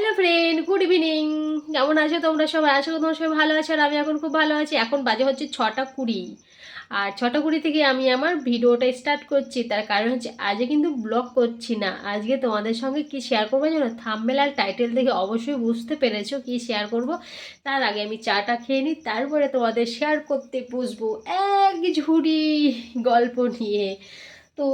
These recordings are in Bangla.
হ্যালো ফ্রেন্ড গুড ইভিনিং কেমন আছো তোমরা সবাই? আশা তোমরা সবাই ভালো আছো আর আমি এখন খুব ভালো আছি। এখন বাজে হচ্ছে ছটা কুড়ি। আর ছটা কুড়ি থেকে আমি আমার ভিডিওটা স্টার্ট করছি। তার কারণ হচ্ছে আজকে কিন্তু ব্লগ করছি না। আজকে তোমাদের সঙ্গে কি শেয়ার করব জানো? থাম্বেল আর টাইটেল থেকে অবশ্যই বুঝতে পেরেছ কি শেয়ার করব। তার আগে আমি চাটা খেয়ে নিই, তারপরে তোমাদের শেয়ার করতে বসবো। এক ঝুড়ি গল্প নিয়ে। তো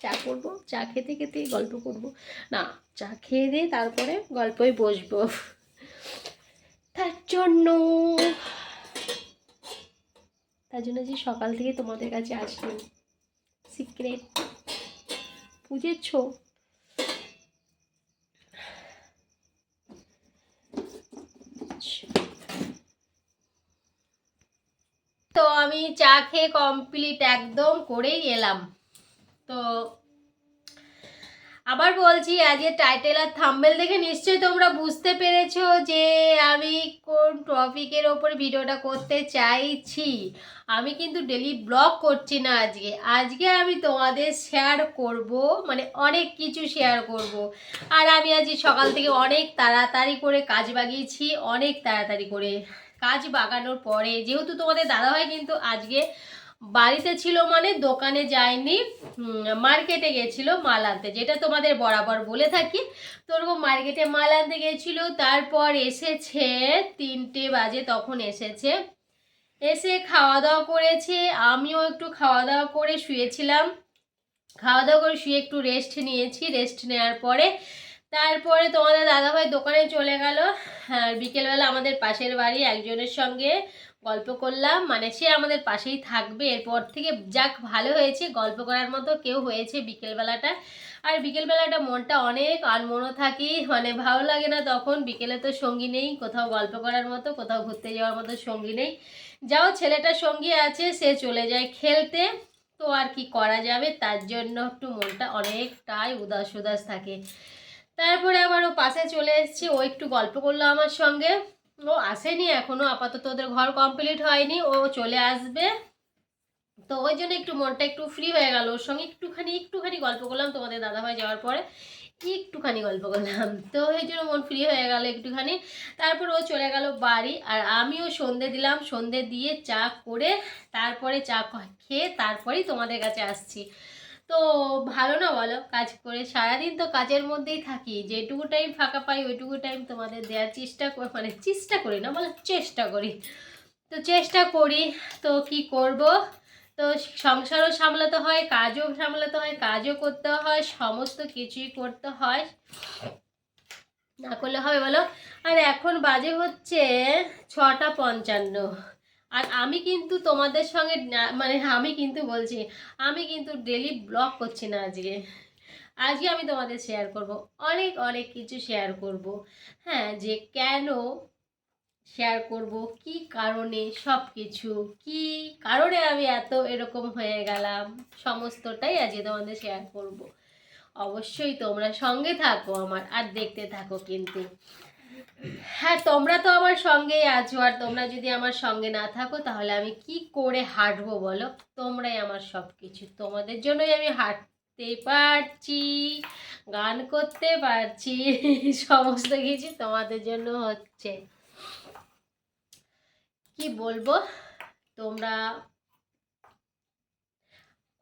চা করব, চা খেতে খেতেই গল্প করব। না, চা খেয়ে দিয়ে তারপরে গল্পই বসবো। তার জন্য। তার জন্য যে সকাল থেকে তোমাদের কাছে আসি সিক্রেট। বুঝেছ? তো আমি চা খেয়ে কমপ্লিট একদম করেই এলাম। তো আবার বলছি আজকে টাইটেল আর থাম্বেল দেখে নিশ্চয়ই তোমরা বুঝতে পেরেছ যে আমি কোন টপিকের ওপর ভিডিওটা করতে চাইছি। আমি কিন্তু ডেলি ব্লগ করছি না আজকে। আজকে আমি তোমাদের শেয়ার করব মানে অনেক কিছু শেয়ার করব। আর আমি আজকে সকাল থেকে অনেক তাড়াতাড়ি করে কাজ বাগিয়েছি, অনেক তাড়াতাড়ি করে কাজ বাগানোর পরে। যেহেতু তোমাদের দাদাভাই কিন্তু আজকে বাড়িতে ছিল মানে দোকানে যায়নি মার্কেটে গেছিল মাল আনতে, যেটা তোমাদের বরাবর বলে থাকি। তো ওরকম মার্কেটে মাল আনতে গেছিল, তারপর এসেছে তিনটে বাজে তখন এসেছে। এসে খাওয়া দাওয়া করেছে, আমিও একটু খাওয়া দাওয়া করে শুয়েছিলাম। খাওয়া দাওয়া করে শুয়ে একটু রেস্ট নিয়েছি রেস্ট নেওয়ার পরে তারপরে তোমাদের দাদাভাই দোকানে চলে গেল। আর বিকেলবেলা আমাদের পাশের বাড়ি একজনের সঙ্গে গল্প করলাম। মানে সে আমাদের পাশেই থাকবে। এরপর থেকে যাক, ভালো হয়েছে। গল্প করার মতো কেউ হয়েছে বিকেলবেলাটা। আর বিকেলবেলাটা মনটা অনেক আনমনো থাকি মানে ভালো লাগে না তখন। বিকেলে তো সঙ্গী নেই। কোথাও গল্প করার মতো, কোথাও ঘুরতে যাওয়ার মতো সঙ্গী নেই। যাও ছেলেটার সঙ্গী আছে, সে চলে যায় খেলতে। তো আর কি করা যাবে? তার জন্য একটু মনটা অনেকটাই উদাস উদাস থাকে। তারপরে আবার ও পাশে চলে এসেছে। ও একটু গল্প করল আমার সঙ্গে। ও আসেনি এখনও, আপাতত ওদের ঘর কমপ্লিট হয়নি। ও চলে আসবে। তো ওই জন্য একটু মনটা একটু ফ্রি হয়ে গেল। ওর সঙ্গে একটুখানি একটুখানি গল্প করলাম তোমাদের দাদাভাই যাওয়ার পরে। একটুখানি গল্প করলাম। তো এই জন্য মন ফ্রি হয়ে গেল একটুখানি। তারপর ও চলে গেল বাড়ি। আর আমিও সন্ধে দিলাম। সন্ধে দিয়ে চা করে তারপরে চা খেয়ে তারপরেই তোমাদের কাছে আসছি। তো ভালো না বলো? কাজ করে সারাদিন তো কাজের মধ্যেই থাকি। যেটুকু টাইম ফাঁকা পাই, ওইটুকু টাইম তোমাদের দেওয়ার চেষ্টা মানে চেষ্টা করি না, বলো চেষ্টা করি। তো চেষ্টা করি, তো কি করব? তো সংসারও সামলাতে হয়, কাজও সামলাতে হয়, কাজও করতে হয়, সমস্ত কিছুই করতে হয়। না করলে হবে বলো? আর এখন বাজে হচ্ছে ছটা পঞ্চান্ন। আর আমি কিন্তু তোমাদের সঙ্গে মানে আমি কিন্তু বলছি, আমি কিন্তু ডেলি ব্লগ করছি না আজকে। আজকে আমি তোমাদের শেয়ার করব, অনেক অনেক কিছু শেয়ার করব। হ্যাঁ যে কেন শেয়ার করব, কি কারণে সব কিছু কি কারণে আমি এত এরকম হয়ে গেলাম, সমস্তটাই আজকে তোমাদের শেয়ার করব। অবশ্যই তোমরা সঙ্গে থাকো আমার, আর দেখতে থাকো কিন্তু। হ্যাঁ তোমরা তো আমার সঙ্গেই আছো আর তোমরা যদি আমার সঙ্গে না থাকো, তাহলে আমি কি করে হাঁটবো বলো? তোমরাই আমার সব কিছু তোমাদের জন্যই আমি হাঁটতে পারছি, গান করতে পারছি, সমস্ত কিছু তোমাদের জন্য হচ্ছে। কি বলব? তোমরা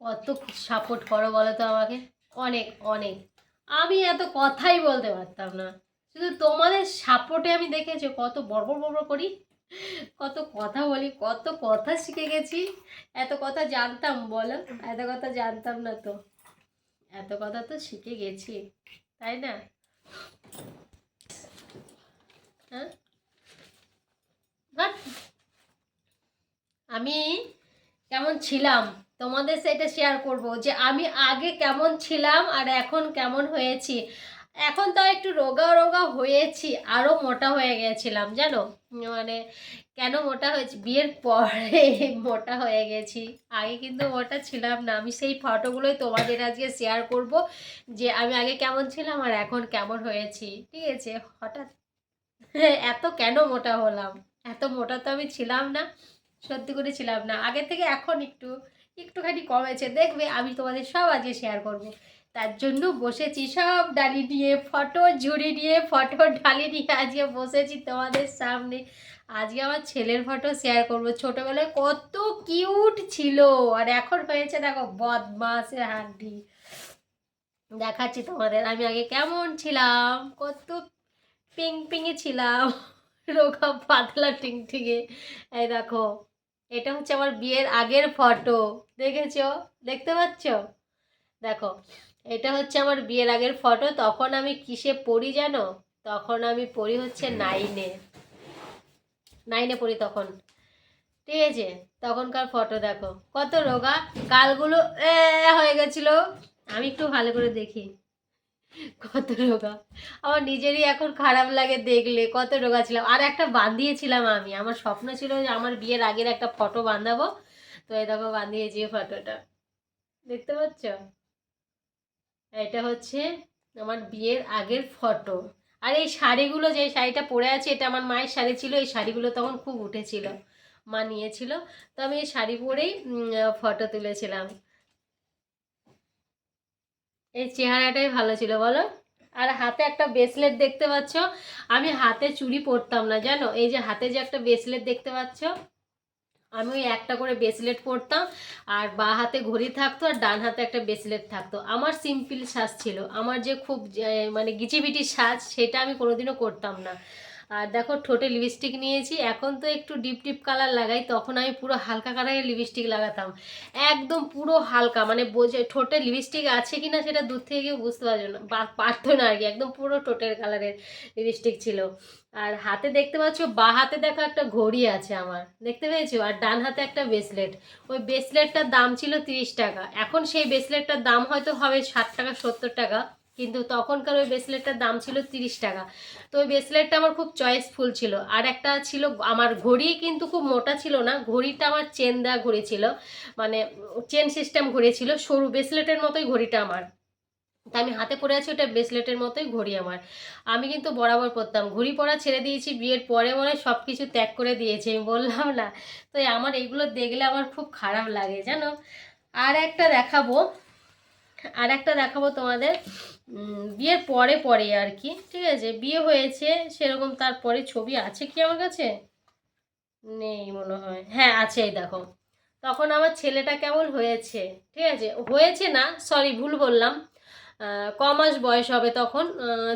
কত সাপোর্ট করো বলো তো আমাকে? অনেক অনেক। আমি এত কথাই বলতে পারতাম না। শুধু তোমাদের সাপোর্টে আমি দেখেছি কত বড় বড় করি, কত কথা বলি, কত কথা শিখে গেছি, এত কথা জানতাম, বলো? এত কথা জানতাম না তো। এত কথা তো শিখে গেছি, তাই না? হ্যাঁ? আমি কেমন ছিলাম? তোমাদের সেটা শেয়ার করব যে আমি আগে কেমন ছিলাম আর এখন কেমন হয়েছি। এখন তো একটু রোগা রোগা হয়েছি আরও মোটা হয়ে গেছিলাম, জানো? মানে কেন মোটা হয়েছি? বিয়ের পরে মোটা হয়ে গেছি। আগে কিন্তু মোটা ছিলাম না। আমি সেই ফটোগুলোই তোমাদের আজকে শেয়ার করব যে আমি আগে কেমন ছিলাম আর এখন কেমন হয়েছি। ঠিক আছে? হঠাৎ এত কেন মোটা হলাম? এত মোটা তো আমি ছিলাম না। সত্যি করে ছিলাম না। আগের থেকে এখন একটু, একটুখানি কমেছে। দেখবে আমি তোমাদের সব আজকে শেয়ার করব। তার জন্য বসেছি। সব ডালি নিয়ে ফটো ঝুড়ি নিয়ে ফটো ডালি নিয়ে আজকে বসেছি তোমাদের সামনে। আজকে আমার ছেলের ফটো শেয়ার করব। ছোটোবেলায় কত কিউট ছিল। আর এখন হয়েছে দেখো বদমাসের হাড্ডি। দেখাচ্ছি তোমাদের। আমি আগে কেমন ছিলাম? কত পিং পিঙে ছিলাম। রোগা পাতলা টিং টিঙে। এই দেখো, এটা হচ্ছে আমার বিয়ের আগের ফটো। দেখেছ? দেখতে পাচ্ছ? দেখো এটা হচ্ছে আমার বিয়ের আগের ফটো, তখন আমি কিসে পড়ি জানো? তখন আমি পড়ি হচ্ছে নাইনে নাইনে পড়ি তখন। ঠিক আছে, তখনকার ফটো দেখো। কত রোগা, গালগুলো হয়ে গেছিল। আমি একটু ভালো করে দেখি। কত রোগা। আমার নিজেরই এখন খারাপ লাগে দেখলে, কত রোগা ছিলাম। আর একটা বাঁধিয়েছিলাম আমি। আমার স্বপ্ন ছিল যে আমার বিয়ের আগের একটা ফটো বাঁধাবো। তো এই দেখো বাঁধিয়েছি ফটোটা। দেখতে পাচ্ছ? এটা হচ্ছে আমার বিয়ের আগের ফটো। আর এই শাড়িগুলো যে শাড়িটা পরে আছে, এটা আমার মায়ের শাড়ি ছিল, এই শাড়িগুলো তখন খুব উঠেছিল, মা নিয়েছিল। তো আমি এই শাড়ি পরেই ফটো তুলেছিলাম। এই চেহারাটাই ভালো ছিল, বলো। আর হাতে একটা ব্রেসলেট দেখতে পাচ্ছ? আমি হাতে চুড়ি পরতাম না, জানো? এই যে হাতে যে একটা ব্রেসলেট দেখতে পাচ্ছ? আমি ওই একটা করে ব্রেসলেট পরতাম, আর বা হাতে ঘড়ি থাকতো আর ডান হাতে একটা ব্রেসলেট থাকতো। আমার সিম্পল সাজ ছিল। আমার যে খুব মানে গিচিবিটি সাজ, সেটা আমি কোনোদিনও করতাম না। আর দেখো ঠোঁটে লিপস্টিক নিয়েছি, এখন তো একটু ডিপ ডিপ কালার লাগাই, তখন আমি পুরো হালকা কালারের লিপস্টিক লাগাতাম। একদম পুরো হালকা মানে বোঝে, ঠোঁটে লিপস্টিক আছে কি না সেটা দূর থেকে কেউ বুঝতে পারছ না পারতো না আর কি, একদম পুরো ঠোঁটের কালারের লিপস্টিক ছিল। আর হাতে দেখতে পাচ্ছ, বা হাতে দেখো একটা ঘড়ি আছে আমার, দেখতে পেয়েছ? আর ডান হাতে একটা ব্রেসলেট ওই ব্রেসলেটটার দাম ছিল তিরিশ টাকা, এখন সেই ব্রেসলেটটার দাম হয়তো হবে ষাট টাকা, সত্তর টাকা। কিন্তু তখনকার ওই ব্রেসলেটটার দাম ছিল তিরিশ টাকা। তো ওই ব্রেসলেটটা আমার খুব চয়েসফুল ছিল। আর একটা ছিল, আমার ঘড়ি কিন্তু খুব মোটা ছিল না, ঘড়িটা আমার চেন দেওয়া ঘড়ি ছিল। মানে চেন সিস্টেম ঘড়ি ছিল, সরু ব্রেসলেটের মতোই ঘড়িটা আমার। তা আমি হাতে পরে আছি, ওটা ব্রেসলেটের মতোই ঘড়ি আমার। আমি কিন্তু বরাবর পরতাম। ঘড়ি পরা ছেড়ে দিয়েছি, বিয়ের পরে মনে হয় সব কিছু ত্যাগ করে দিয়েছি, আমি বললাম না। তো আমার এইগুলো দেখলে আমার খুব খারাপ লাগে, জানো? আর একটা দেখাবো। আর একটা দেখাবো তোমাদের। বিয়ের পরে পরে আর কি, ঠিক আছে? বিয়ে হয়েছে, সেরকম তারপরে ছবি আছে কি আমার কাছে? নেই মনে হয়। হ্যাঁ আছে এই দেখো। তখন আমার ছেলেটা কেমন হয়েছে, ঠিক আছে? হয়েছে না সরি ভুল বললাম। ক মাস বয়স হবে তখন?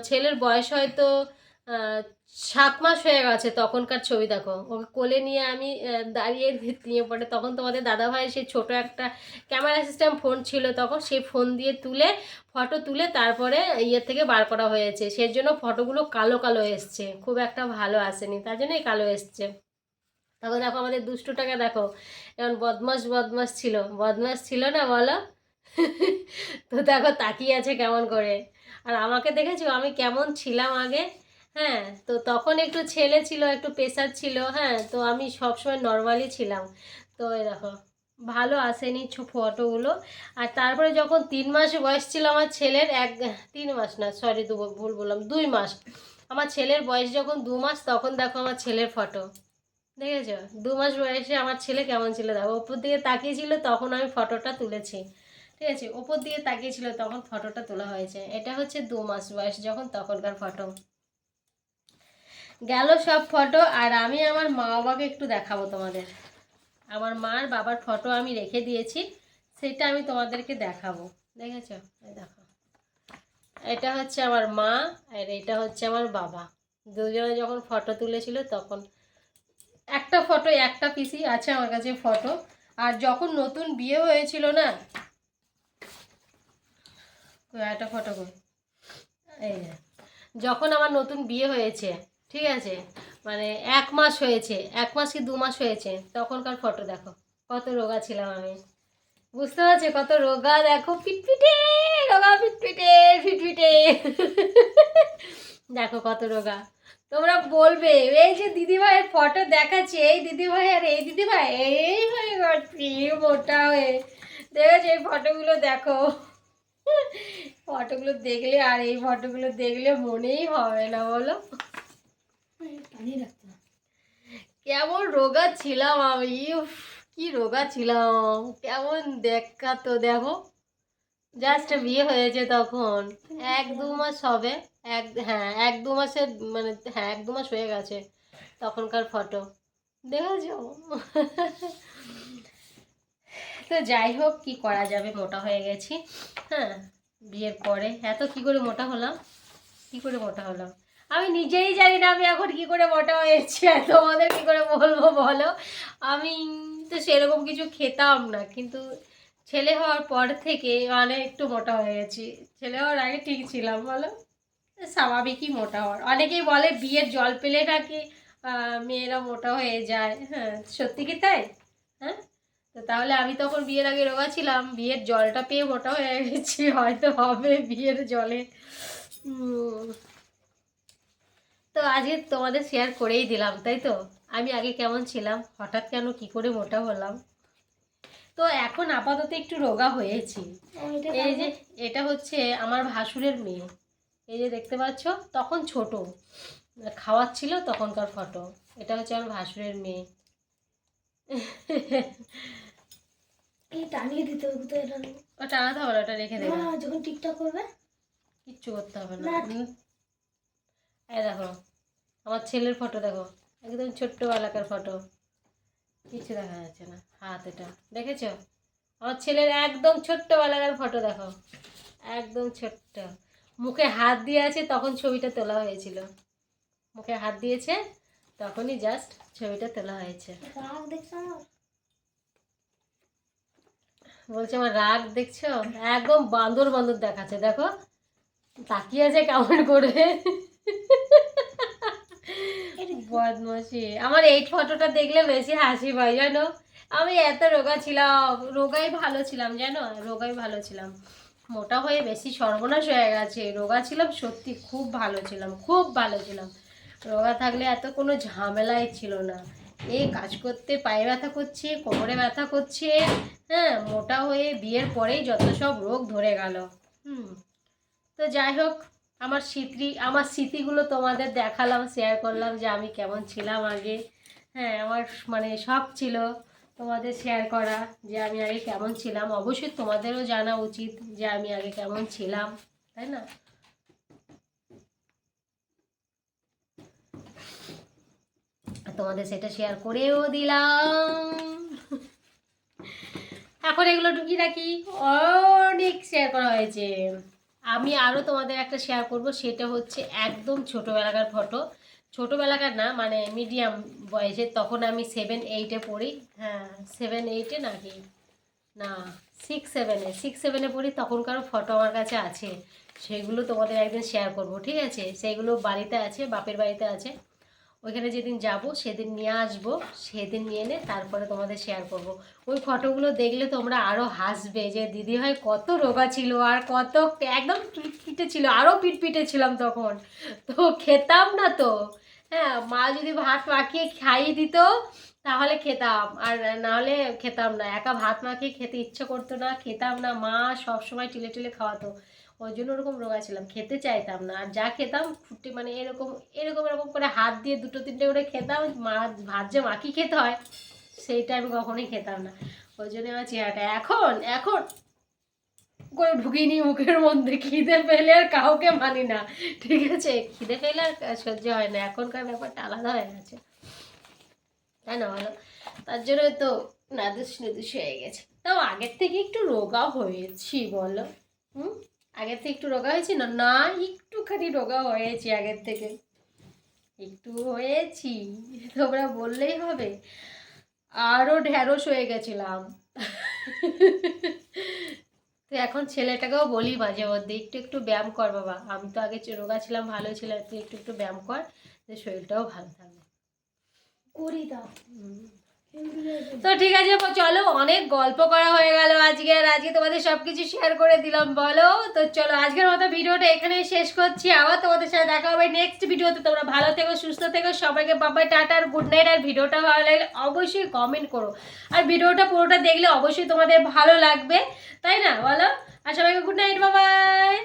ছেলের বয়স হয়তো সাত মাস হয়ে গেছে তখনকার ছবি দেখো। ওকে কোলে নিয়ে আমি দাঁড়িয়ে নিয়ে পড়ে, তখন তোমাদের দাদাভাই সেই ছোট একটা ক্যামেরা সিস্টেম ফোন ছিল তখন, সেই ফোন দিয়ে তুলে ফটো তুলে তারপরে ইয়ে থেকে বার করা হয়েছে। সেই জন্য ফটোগুলো কালো কালো এসছে। খুব একটা ভালো আসেনি, তার জন্যই কালো এসছে। তখন দেখো আমাদের দুষ্টুটাকে দেখো যেমন বদমাস বদমাস ছিল। বদমাস ছিল না বলো? তো দেখো তাকিয়ে আছে কেমন করে। আর আমাকে দেখেছ? আমি কেমন ছিলাম আগে? হ্যাঁ তো তখন একটু ছেলে ছিল, একটু প্রেশার ছিল হ্যাঁ তো আমি সবসময় নর্মালি ছিলাম। তো দেখো, ভালো আসেনি ফটোগুলো আর তারপরে যখন তিন মাস বয়স ছিল আমার ছেলের, এক, তিন মাস না সরি দু, ভুল বললাম, দুই মাস। আমার ছেলের বয়স যখন দু মাস, তখন দেখো আমার ছেলের ফটো দেখেছ? দু মাস বয়সে আমার ছেলে কেমন ছিল? দেখো, ওপর দিকে তাকিয়েছিল তখন আমি ফটোটা তুলেছি। ঠিক আছে? ওপর দিকে তাকিয়েছিল তখন ফটোটা তোলা হয়েছে। এটা হচ্ছে দু মাস বয়স যখন তখনকার ফটো গেল সব ফটো আর আমি আমার মা বাবাকে একটু দেখাবো তোমাদের। আমার মার বাবার ফটো আমি রেখে দিয়েছি, সেটা আমি তোমাদেরকে দেখাবো। দেখেছ? দেখো। এটা হচ্ছে আমার মা আর এটা হচ্ছে আমার বাবা। দুজনে যখন ফটো তুলেছিল তখন একটা ফটো, একটা পিসি আছে আমার কাছে ফটো। আর যখন নতুন বিয়ে হয়েছিল না একটা ফটো কই? এই যখন আমার নতুন বিয়ে হয়েছে ঠিক আছে? মানে এক মাস হয়েছে, এক মাস কি দু মাস হয়েছে? তখনকার ফটো দেখো। কত রোগা ছিলাম আমি। বুঝতে পারছি? কত রোগা দেখো পিটপিটে রোগা পিটপিটে পিটপিটে দেখো কত রোগা। তোমরা বলবে, এই যে দিদিভাইয়ের ফটো দেখাচ্ছে, এই দিদিভাই আর এই দিদিভাই, এই হয়ে গেছি মোটা হয়ে। দেখেছ এই ফটোগুলো দেখো। ফটোগুলো দেখলে আর এই ফটোগুলো দেখলে মনেই হবে না, বলো? কেমন রোগা ছিলাম আমি? কি রোগা ছিলাম। কেমন দেখা তো দেখো। জাস্ট বিয়ে হয়েছে তখন। এক দু মাস হবে। এক হ্যাঁ এক দু মাসের মানে হ্যাঁ এক দু মাস হয়ে গেছে তখনকার ফটো দেখেছ? তো যাই হোক, কি করা যাবে? মোটা হয়ে গেছি। হ্যাঁ বিয়ের পরে। এত কি করে মোটা হলাম? কি করে মোটা হলাম? আমি নিজেই জানি না আমি এখন কি করে মোটা হয়েছি আর তোমাদের কি করে বলব বলো? আমি তো সেরকম কিছু খেতাম না, কিন্তু ছেলে হওয়ার পর থেকে মানে একটু মোটা হয়ে গেছি। ছেলে হওয়ার আগে ঠিক ছিলাম, বলো? স্বাভাবিকই মোটা হওয়ার। অনেকেই বলে বিয়ের জল পেলে নাকি মেয়েরা মোটা হয়ে যায়। হ্যাঁ সত্যি কি তাই? হ্যাঁ? তো তাহলে আমি তখন বিয়ের আগে রোগা ছিলাম, বিয়ের জলটা পেয়ে মোটা হয়ে গেছি, হয়তো হবে বিয়ের জলে। তো আজকে তোমাদের শেয়ার করেই দিলাম তাই তো? আমি আগে কেমন ছিলাম হঠাৎ কেন কি করে মোটা হলাম? তো এখন আপাতত একটু রোগা হয়েছি। এই যে এটা হচ্ছে আমার ভাসুরের মেয়ে। এই যে দেখতে পাচ্ছ তখন ছোট। খাওয়াচ্ছিল তখনকার ফটো এটা হচ্ছে আমার ভাসুরের মেয়ে। এই টানিয়ে দিতে হবে তো এটা ওটা আলাদা হবে ওটা রেখে দেবে। যখন টিকটক করবে। কিচ্ছু করতে হবে না। এই দেখো আমার ছেলের ফটো দেখো একদম ছোট্ট এলাকার ফটো। কিছু দেখা যাচ্ছে না হাত এটা। দেখেছ? আমার ছেলের একদম ছোট্ট এলাকার ফটো দেখো। একদম ছোট্ট। মুখে হাত দিয়ে আছে তখন ছবিটা তোলা হয়েছিল। মুখে হাত দিয়েছে তখনই জাস্ট ছবিটা তোলা হয়েছে। রাগ দেখছ? বলছে আমার রাগ দেখছ? একদম বান্দর বান্দর দেখাচ্ছে দেখো। তাকিয়ে আছে কেমন করে। বদমাসি আমার এই ফটোটা দেখলে বেশি হাসি পাই জানো? আমি এত রোগা ছিলাম, রোগাই ভালো ছিলাম, জানো? রোগাই ভালো ছিলাম। মোটা হয়ে বেশি সর্বনাশ হয়ে গেছে। রোগা ছিলাম, সত্যি খুব ভালো ছিলাম, খুব ভালো ছিলাম। রোগা থাকলে এত কোনো ঝামেলাই ছিল না। এ কাজ করতে, পায়ে ব্যথা করছে, কোমরে ব্যথা করছে হ্যাঁ? মোটা হয়ে বিয়ের পরেই যত সব রোগ ধরে গেল। হুম। তো যাই হোক আমার স্মৃতি, আমার স্মৃতিগুলো তোমাদের দেখালাম শেয়ার করলাম যে আমি কেমন ছিলাম আগে। হ্যাঁ আমার মানে শখ ছিল তোমাদের শেয়ার করা যে আমি আগে কেমন ছিলাম। অবশ্যই তোমাদেরও জানা উচিত যে আমি আগে কেমন ছিলাম, তাই না? তোমাদের সেটা শেয়ার করেও দিলাম। এখন এগুলো টুকি রাখি। অনেক শেয়ার করা হয়েছে। আমি আরও তোমাদের একটা শেয়ার করব, সেটা হচ্ছে একদম ছোটোবেলাকার ফটো ছোটোবেলাকার না মানে মিডিয়াম বয়সে তখন আমি সেভেন এইটে পড়ি। হ্যাঁ সেভেন এইটে নাকি? না সিক্স সেভেনে সিক্স সেভেনে পড়ি তখনকারও ফটো আমার কাছে আছে। সেগুলো তোমাদের একদিন শেয়ার করব, ঠিক আছে? সেইগুলো বাড়িতে আছে, বাপের বাড়িতে আছে। ওইখানে যেদিন যাব, সেদিন নিয়ে আসব, সেদিন নিয়ে এনে তারপরে তোমাদের শেয়ার করব। ওই ফটোগুলো দেখলে তোমরা আরও হাসবে যে, দিদি ভাই কত রোগা ছিল আর কত একদম পিটপিটে ছিল আরও পিটপিটে ছিলাম তখন। তো খেতাম না তো। হ্যাঁ মা যদি ভাত মাখিয়ে খাইয়ে দিত, তাহলে খেতাম। আর নাহলে খেতাম না। একা ভাত মাখিয়ে খেতে ইচ্ছে করতো না, খেতাম না। মা সব সময় টিলে টিলে খাওয়াতো। ওই জন্য ওরকম রোগা ছিলাম, খেতে চাইতাম না। আর যা খেতাম, ফুটে মানে এরকম এরকম এরকম করে হাত দিয়ে দুটো তিনটে করে খেতাম, মা ভাত যে মাখি খেতে হয়, সেইটা আমি কখনোই খেতাম না। ওই জন্য আমার চেহারাটা এখন এখন করে ঢুকিয়ে নিই মুখের মধ্যে, খিদে পেলে আর কাউকে মানি না। ঠিক আছে, খিদে পেলে আর সহ্য হয় না, এখনকার ব্যাপারটা আলাদা হয়ে গেছে। তাই না বলো? তার জন্য তো নাদুস নুদুস হয়ে গেছে। তাও আগের থেকে একটু রোগা হয়েছি বলো। হুম? আগের থেকে একটু রোগা হয়েছি? না না একটুখানি রোগা হয়েছি আগের থেকে। একটু হয়েছি তোমরা বললেই হবে। আরও ঢ্যাঁড়স হয়ে গেছিলাম। তো এখন ছেলেটাকেও বলি মাঝে মধ্যে একটু একটু ব্যায়াম কর বাবা। আমি তো আগে রোগা ছিলাম ভালো ছিলাম তুই একটু একটু ব্যায়াম কর যে শরীরটাও ভালো থাকবে। করি দাও। তো ঠিক আছে চলো, অনেক গল্প করা হয়ে গেল আজকে, আর আজকে তোমাদের সব কিছু শেয়ার করে দিলাম, বলো। তো চলো, আজকের মতো ভিডিওটা এখানে শেষ করছি। আবার তোমাদের সাথে দেখা হবে নেক্সট ভিডিওতে। তোমরা ভালো থেকো, সুস্থ থেকো, সবাইকে বাবাই টাটা, আর গুড নাইট আর ভিডিওটা ভালো লাগলে অবশ্যই কমেন্ট করো। আর ভিডিওটা পুরোটা দেখলে অবশ্যই তোমাদের ভালো লাগবে, তাই না, বলো? আর সবাইকে গুড নাইট বাবাই